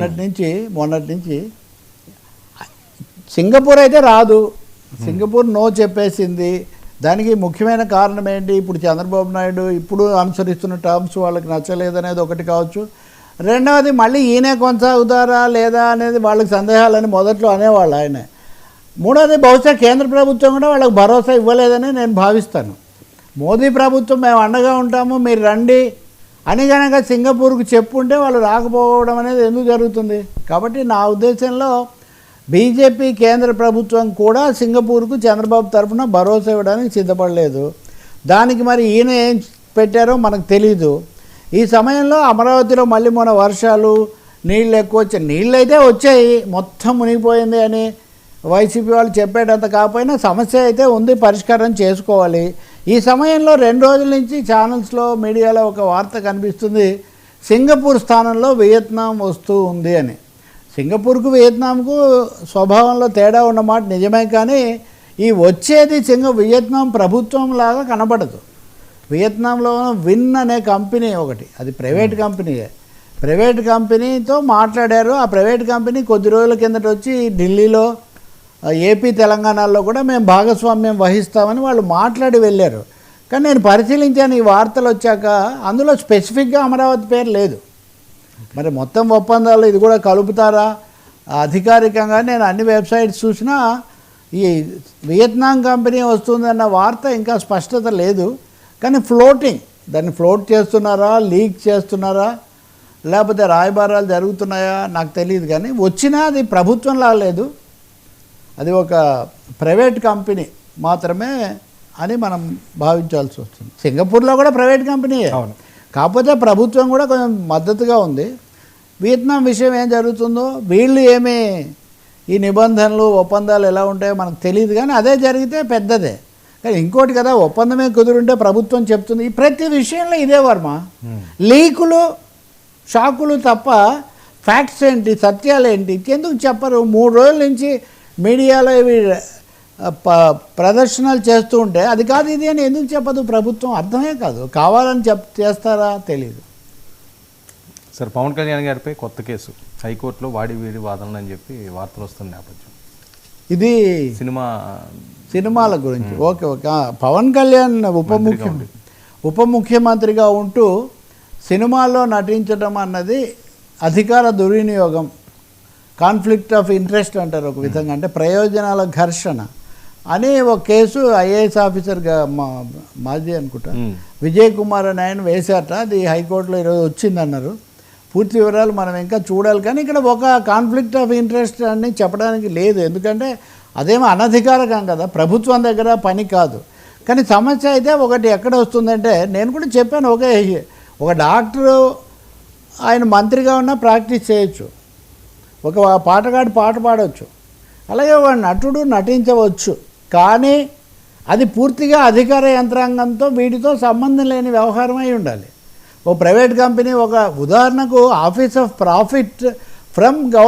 మొన్నటి నుంచి మొన్నటి నుంచి సింగపూర్ అయితే రాదు. సింగపూర్ నో చెప్పేసింది. దానికి ముఖ్యమైన కారణం ఏంటి? ఇప్పుడు చంద్రబాబు నాయుడు ఇప్పుడు అనుసరిస్తున్న టర్మ్స్ వాళ్ళకి నచ్చలేదనేది ఒకటి కావచ్చు. రెండవది మళ్ళీ ఈయనే కొనసాగుతారా లేదా అనేది వాళ్ళకి సందేహాలని మొదట్లో అనేవాళ్ళు ఆయన. మూడవది బహుశా కేంద్ర ప్రభుత్వం కూడా వాళ్ళకి భరోసా ఇవ్వలేదని నేను భావిస్తాను. మోదీ ప్రభుత్వం మేము అండగా ఉంటాము మీరు రండి. అని కనుక సింగపూర్కు చెప్పుంటే వాళ్ళు రాకపోవడం అనేది ఎందుకు జరుగుతుంది? కాబట్టి నా ఉద్దేశంలో బీజేపీ కేంద్ర ప్రభుత్వం కూడా సింగపూర్కు చంద్రబాబు తరఫున భరోసా ఇవ్వడానికి సిద్ధపడలేదు. దానికి మరి ఈయన ఏం పెట్టారో మనకు తెలీదు. ఈ సమయంలో అమరావతిలో మళ్ళీ మన వర్షాలు నీళ్ళు ఎక్కువ వచ్చాయి. నీళ్ళు అయితే వచ్చాయి మొత్తం మునిగిపోయింది అని వైసీపీ వాళ్ళు చెప్పేటంత కాకపోయినా సమస్య అయితే ఉంది పరిష్కారం చేసుకోవాలి. ఈ సమయంలో రెండు రోజుల నుంచి ఛానల్స్లో మీడియాలో ఒక వార్త కనిపిస్తుంది. సింగపూర్ స్థానంలో వియత్నాం వస్తూ ఉంది అని. సింగపూర్కు వియత్నాంకు స్వభావంలో తేడా ఉన్నమాట నిజమే కానీ ఈ వచ్చేది సింగ వియత్నాం ప్రభుత్వం లాగా కనబడదు. వియత్నాంలో విన్ అనే కంపెనీ ఒకటి. అది ప్రైవేట్ కంపెనీయే. ప్రైవేట్ కంపెనీతో మాట్లాడారు. ఆ ప్రైవేట్ కంపెనీ కొద్ది రోజుల కిందట వచ్చి ఢిల్లీలో ఏపీ తెలంగాణలో కూడా మేము భాగస్వామ్యం వహిస్తామని వాళ్ళు మాట్లాడి వెళ్ళారు. కానీ నేను పరిశీలించాను ఈ వార్తలు వచ్చాక అందులో స్పెసిఫిక్గా అమరావతి పేరు లేదు. మరి మొత్తం ఒప్పందాలు ఇది కూడా కలుపుతారా? అధికారికంగా నేను అన్ని వెబ్సైట్స్ చూసినా ఈ వియత్నాం కంపెనీ వస్తుందన్న వార్త ఇంకా స్పష్టత లేదు. కానీ ఫ్లోటింగ్ దాన్ని ఫ్లోట్ చేస్తున్నారా? లీక్ చేస్తున్నారా? లేకపోతే రాయబారాలు జరుగుతున్నాయా? నాకు తెలియదు కానీ వచ్చినా అది ప్రభుత్వంలా లేదు. అది ఒక ప్రైవేట్ కంపెనీ మాత్రమే అని మనం భావించాల్సి వస్తుంది. సింగపూర్లో కూడా ప్రైవేట్ కంపెనీయే అవును. కాకపోతే ప్రభుత్వం కూడా కొంచెం మద్దతుగా ఉంది. వియత్నాం విషయం ఏం జరుగుతుందో వీళ్ళు ఏమి ఈ నిబంధనలు ఒప్పందాలు ఎలా ఉంటాయో మనకు తెలియదు కానీ అదే జరిగితే పెద్దదే. కానీ ఇంకోటి కదా ఒప్పందమే కుదురుంటే ప్రభుత్వం చెప్తుంది. ఈ ప్రతి విషయంలో ఇదే వర్మ. లీకులు షాకులు తప్ప ఫ్యాక్ట్స్ ఏంటి సత్యాలు ఏంటి ఎందుకు చెప్పరు? మూడు రోజుల నుంచి మీడియాలో ఇవి ప్రదర్శనలు చేస్తూ ఉంటే అది కాదు ఇది అని ఎందుకు చెప్పదు ప్రభుత్వం? అర్థమే కాదు. కావాలని చెప్ చేస్తారా? తెలియదు సార్ పవన్ కళ్యాణ్ గారిపై కొత్త కేసు. హైకోర్టులో వాడి వీడి వాదనలు అని చెప్పి వార్తలు వస్తున్న నేపథ్యం. ఇది సినిమా సినిమాల గురించి. Okay okay. పవన్ కళ్యాణ్ ఉప ముఖ్య ఉప ముఖ్యమంత్రిగా ఉంటూ సినిమాల్లో నటించడం అన్నది అధికార దుర్వినియోగం. కాన్ఫ్లిక్ట్ ఆఫ్ ఇంట్రెస్ట్ అంటారు ఒక విధంగా. అంటే ప్రయోజనాల ఘర్షణ. అని ఒక కేసు ఐఏఎస్ ఆఫీసర్గా మా మాజీ అనుకుంటా. విజయ్ కుమార్ అని ఆయన వేశారట. అది హైకోర్టులో ఈరోజు వచ్చిందన్నారు. పూర్తి వివరాలు మనం ఇంకా చూడాలి. కానీ ఇక్కడ ఒక కాన్ఫ్లిక్ట్ ఆఫ్ ఇంట్రెస్ట్ అని చెప్పడానికి లేదు. ఎందుకంటే అదేమో అనధికారకం కదా. ప్రభుత్వం దగ్గర పని కాదు. కానీ సమస్య అయితే ఒకటి ఎక్కడ వస్తుందంటే నేను కూడా చెప్పాను ఒకే ఒక డాక్టరు ఆయన మంత్రిగా ఉన్నా ప్రాక్టీస్ చేయొచ్చు. ఒక పాటగాడు పాట పాడవచ్చు అలాగే ఒక నటుడు నటించవచ్చు. కానీ అది పూర్తిగా అధికార యంత్రాంగంతో వీటితో సంబంధం లేని వ్యవహారం అయి ఉండాలి. ఓ ప్రైవేట్ కంపెనీ ఒక ఉదాహరణకు office of profit from government